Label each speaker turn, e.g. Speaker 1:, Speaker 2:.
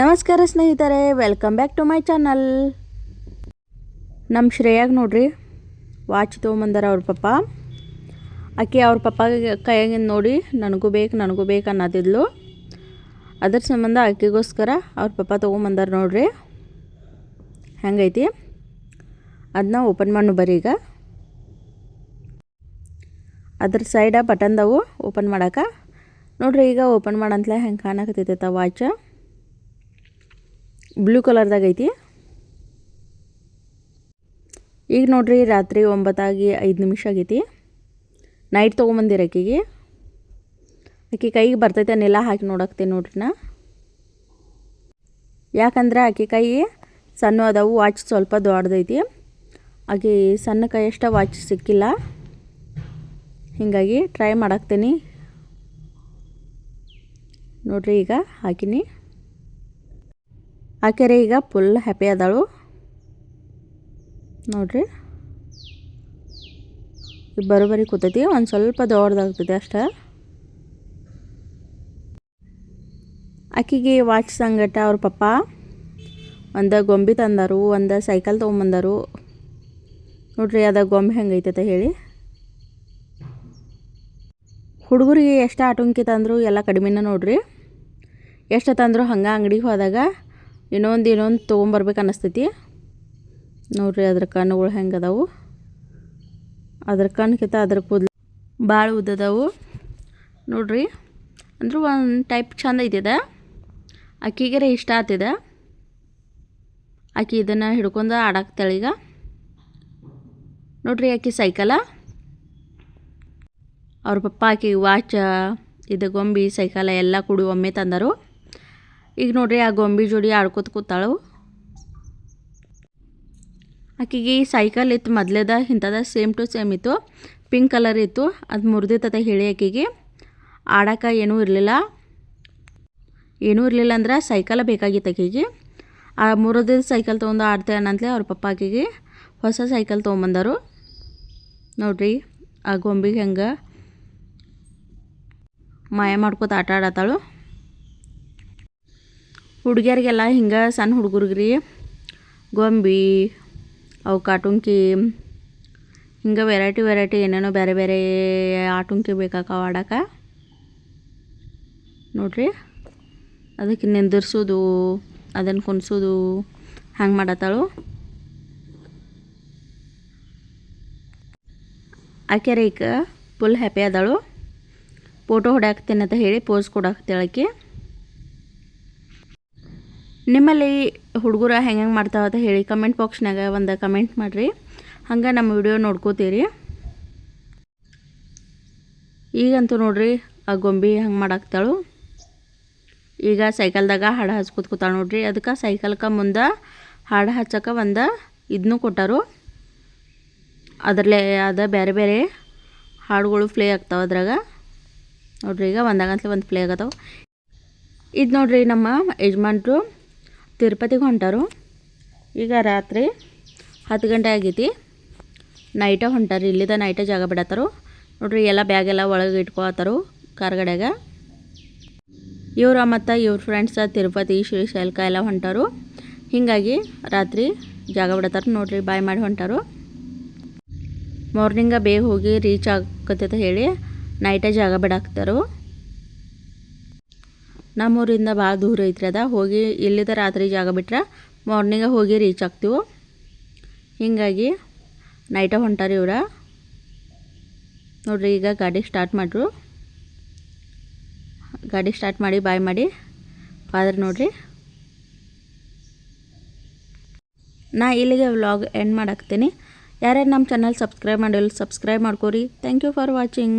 Speaker 1: ನಮಸ್ಕಾರ ಸ್ನೇಹಿತರೆ welcome back to my channel ನಮ್ಮ ಶ್ರೇಯಾಗ ನೋಡ್ರಿ ವಾಚ್ ತೊಗೊಂಬಂದಾರ ಅವ್ರ ಪಪ್ಪ. ಆಕೆ ಅವ್ರ ಪಪ್ಪ ಕೈಯಾಗಿಂದ ನೋಡಿ, ನನಗೂ ಬೇಕು ನನಗೂ ಬೇಕು ಅನ್ನೋದಿದ್ಲು. ಅದ್ರ ಸಂಬಂಧ ಆಕೆಗೋಸ್ಕರ ಅವ್ರ ಪಪ್ಪ ತೊಗೊಂಬಂದಾರ ನೋಡ್ರಿ. ಹೆಂಗೈತಿ? ಅದನ್ನ ಓಪನ್ ಮಾಡು ಬರ್ರಿ ಈಗ. ಅದ್ರ ಸೈಡ ಬಟನ್ದವು ಓಪನ್ ಮಾಡಕ್ಕೆ ನೋಡ್ರಿ ಈಗ ಓಪನ್ ಮಾಡಂತಲೇ ಹೆಂಗೆ ಕಾಣಕತ್ತೈತೆ ವಾಚ್ ಬ್ಲೂ ಕಲರ್ದಾಗ ಐತಿ? ಈಗ ನೋಡ್ರಿ, ರಾತ್ರಿ ಒಂಬತ್ತಾಗಿ ಐದು ನಿಮಿಷ ಆಗೈತಿ. ನೈಟ್ ತೊಗೊಂಬಂದಿರ ಆಕಿಗೆ ಆಕೆ ಕೈಗೆ ಬರ್ತೈತೆ, ನೆಲ ಹಾಕಿ ನೋಡಕ್ತೀನಿ ನೋಡ್ರಿ ನಾ. ಯಾಕಂದ್ರೆ ಆಕೆ ಕೈ ಸಣ್ಣ ಅದಾವು ವಾಚ್ ಸ್ವಲ್ಪ ದೊಡ್ಡದೈತಿ. ಆಕೆ ಸಣ್ಣ ಕೈ ಅಷ್ಟ ವಾಚ್ ಸಿಕ್ಕಿಲ್ಲ. ಹೀಗಾಗಿ ಟ್ರೈ ಮಾಡಾಕ್ತೀನಿ. ನೋಡ್ರಿ ಈಗ ಹಾಕಿನಿ. ಆಕೆರೆ ಈಗ ಫುಲ್ ಹ್ಯಾಪಿ ಅದಾಳು ನೋಡ್ರಿ. ಬರೋಬ್ಬರಿ ಕೂತೈತಿ, ಒಂದು ಸ್ವಲ್ಪ ದೊಡ್ಡದಾಗ್ತದೆ ಅಷ್ಟೇ. ಆಕಿಗೆ ವಾಚ್ ಸಂಗಟ ಅವ್ರ ಪಪ್ಪ. ಒಂದು ಗೊಂಬೆ ತಂದರು, ಒಂದು ಸೈಕಲ್ ತೊಗೊಂಬಂದರು. ನೋಡ್ರಿ, ಅದ ಗೊಂಬೆ ಹೆಂಗೈತೆ ಹೇಳಿ. ಹುಡುಗರಿಗೆ ಎಷ್ಟು ಆಟೋಂಕಿ ತಂದರು, ಎಲ್ಲ ಕಡಿಮೆನ ನೋಡ್ರಿ. ಎಷ್ಟು ತಂದರು ಹಂಗೆ ಅಂಗಡಿಗೆ ಹೋದಾಗ ಇನ್ನೊಂದು ಇನ್ನೊಂದು ತೊಗೊಂಬರ್ಬೇಕು ಅನ್ನಿಸ್ತೈತಿ ನೋಡಿರಿ ಅದ್ರ ಕಣ್ಣುಗಳು ಹೆಂಗೆ ಅದಾವು. ಅದ್ರ ಕಣ್ಕಿತ ಅದ್ರ ಕೂದಲು ಭಾಳ ಉದ್ದದವು ನೋಡ್ರಿ, ಅಂದ್ರೆ ಒಂದು ಟೈಪ್ ಚಂದ ಐತಿದ. ಅಕ್ಕಿಗೆರೆ ಇಷ್ಟ ಆತಿದೆ. ಆಕಿ ಇದನ್ನು ಹಿಡ್ಕೊಂಡು ಆಡಾಕ್ತಾಳೆ ಈಗ. ನೋಡ್ರಿ ಆಕಿ ಸೈಕಲ ಅವ್ರ ಪಪ್ಪ ಆಕಿ ವಾಚ ಇದು ಗೊಂಬಿ ಸೈಕಲ ಎಲ್ಲ ಕೂಡಿ ಒಮ್ಮೆ ತಂದರು. ಈಗ ನೋಡ್ರಿ ಆ ಗೊಂಬಿ ಜೋಡಿ ಆಡ್ಕೊತ ಕೂತಾಳು. ಆಕೆಗೆ ಈ ಸೈಕಲ್ ಇತ್ತು, ಮೊದಲೇದ ಇಂಥದ ಸೇಮ್ ಟು ಸೇಮ್ ಇತ್ತು. ಪಿಂಕ್ ಕಲರ್ ಇತ್ತು, ಅದು ಮುರಿದಿತ್ತದ ಹೇಳಿ ಆಕಿಗೆ. ಆಡೋಕೆ ಏನೂ ಇರಲಿಲ್ಲ. ಏನೂ ಇರಲಿಲ್ಲ ಅಂದ್ರೆ ಸೈಕಲ್ ಬೇಕಾಗಿತ್ತು ಆಕಿಗೆ. ಆ ಮುರಿದಿದ್ದ ಸೈಕಲ್ ತೊಗೊಂಡು ಆಡ್ತೇನಂತಲೇ ಅವ್ರ ಪಪ್ಪ ಆಕಿಗೆ ಹೊಸ ಸೈಕಲ್ ತೊಗೊಂಬಂದರು. ನೋಡ್ರಿ ಆ ಗೊಂಬಿಗೆ ಹೆಂಗೆ ಮಾಯ ಮಾಡ್ಕೋತ ಆಟ ಆಡತ್ತಾಳು ಹುಡುಗಿಯರಿಗೆಲ್ಲ ಹಿಂಗೆ ಸಣ್ಣ ಹುಡುಗರಿಗೆ ಗೊಂಬಿ ಅವು ಕಾಟುಂಕಿ ಹಿಂಗೆ ವೆರೈಟಿ ವೆರೈಟಿ ಏನೇನೋ ಬೇರೆ ಬೇರೆ ಆಟುಂಕಿ ಬೇಕಾಕವ ಆಡಕ್ಕೆ ನೋಡ್ರಿ, ಅದಕ್ಕೆ ನಿಂದಿರ್ಸೋದು ಅದನ್ನು ಕುಣಿಸೋದು ಹಂಗೆ ಮಾಡತ್ತಾಳು. ಆಕೆ ಈಗ ಫುಲ್ ಹ್ಯಾಪಿ ಅದಾಳು. ಫೋಟೋ ಹೊಡ್ಯಾಕ್ತೇನೆ ಅಂತ ಹೇಳಿ ಪೋಸ್ ಕೊಡಾಕ್ತೇಳಕ್ಕೆ ನಿಮ್ಮಲ್ಲಿ ಹುಡುಗರ ಹೆಂಗೆ ಹೆಂಗೆ ಮಾಡ್ತಾವ ಅಂತ ಹೇಳಿ ಕಮೆಂಟ್ ಬಾಕ್ಸ್ನಾಗ ಒಂದು ಕಮೆಂಟ್ ಮಾಡಿರಿ. ಹಂಗೆ ನಮ್ಮ ವಿಡಿಯೋ ನೋಡ್ಕೋತೀರಿ. ಈಗಂತೂ ನೋಡ್ರಿ, ಆ ಗೊಂಬಿ ಹಂಗೆ ಮಾಡಾಕ್ತಾಳು. ಈಗ ಸೈಕಲ್ದಾಗ ಹಾಡು ಹಚ್ಕೋತ ಕೂತಾಳೆ ನೋಡ್ರಿ. ಅದಕ್ಕೆ ಸೈಕಲ್ಕ ಮುಂದೆ ಹಾಡು ಹಚ್ಚಕ್ಕೆ ಒಂದು ಇದನ್ನೂ ಕೊಟ್ಟರು. ಅದರಲ್ಲೇ ಅದ ಬೇರೆ ಬೇರೆ ಹಾಡುಗಳು ಪ್ಲೇ ಆಗ್ತಾವೆ ಅದ್ರಾಗ. ನೋಡ್ರಿ ಈಗ ಒಂದಾಗಂತಲೇ ಒಂದು ಪ್ಲೇ ಆಗತ್ತವೆ ಇದು ನೋಡ್ರಿ ನಮ್ಮ ಯಜಮಾನ್ರು ತಿರುಪತಿಗೆ ಹೊಂಟಾರು. ಈಗ ರಾತ್ರಿ ಹತ್ತು ಗಂಟೆ ಆಗೈತಿ. ನೈಟ ಹೊಂಟರು. ಇಲ್ಲಿದ ನೈಟ ಜಾಗ ಬಿಡತ್ತಾರು. ನೋಡ್ರಿ, ಎಲ್ಲ ಬ್ಯಾಗೆಲ್ಲ ಒಳಗೆ ಇಟ್ಕೊಳತ್ತಾರು ಕಾರ್ಗಡೆಗೆ ಇವ್ರ ಮತ್ತು ಇವ್ರ ಫ್ರೆಂಡ್ಸ ತಿರುಪತಿ, ಶ್ರೀಶೈಲಕ ಎಲ್ಲ ಹೊಂಟಾರು. ಹೀಗಾಗಿ ರಾತ್ರಿ ಜಾಗ ಬಿಡತ್ತಾರ. ನೋಡ್ರಿ ಬಾಯ್ ಮಾಡಿ ಹೊಂಟಾರು. ಮಾರ್ನಿಂಗ ಬೇಗ ಹೋಗಿ ರೀಚ್ ಆಗತ್ತೆ ಹೇಳಿ ನೈಟೇ ಜಾಗ ಬಿಡಾಕ್ತಾರು. ನಮ್ಮೂರಿಂದ ಭಾಳ ದೂರ ಐತ್ರಿ ಅದ. ಹೋಗಿ ಇಲ್ಲಿದ ರಾತ್ರಿ ಜಾಗ ಬಿಟ್ರೆ ಮಾರ್ನಿಂಗ ಹೋಗಿ ರೀಚ್ ಆಗ್ತೀವಿ. ಹೀಗಾಗಿ ನೈಟ ಹೊಂಟಾರ ಇವ್ರ. ನೋಡ್ರಿ ಈಗ ಗಾಡಿ ಸ್ಟಾರ್ಟ್ ಮಾಡ್ರು. ಗಾಡಿ ಸ್ಟಾರ್ಟ್ ಮಾಡಿ ಬಾಯ್ ಮಾಡಿ. ಆದ್ರೆ ನೋಡ್ರಿ. ನಾ ಇಲ್ಲಿಗೆ ವ್ಲಾಗ್ ಎಂಡ್ ಮಾಡಾಕ್ತೀನಿ ಯಾರ್ಯಾರು ನಮ್ಮ ಚಾನಲ್ ಸಬ್ಸ್ಕ್ರೈಬ್ ಮಾಡಿಲ್ಲ subscribe ಮಾಡ್ಕೋರಿ. Thank you for watching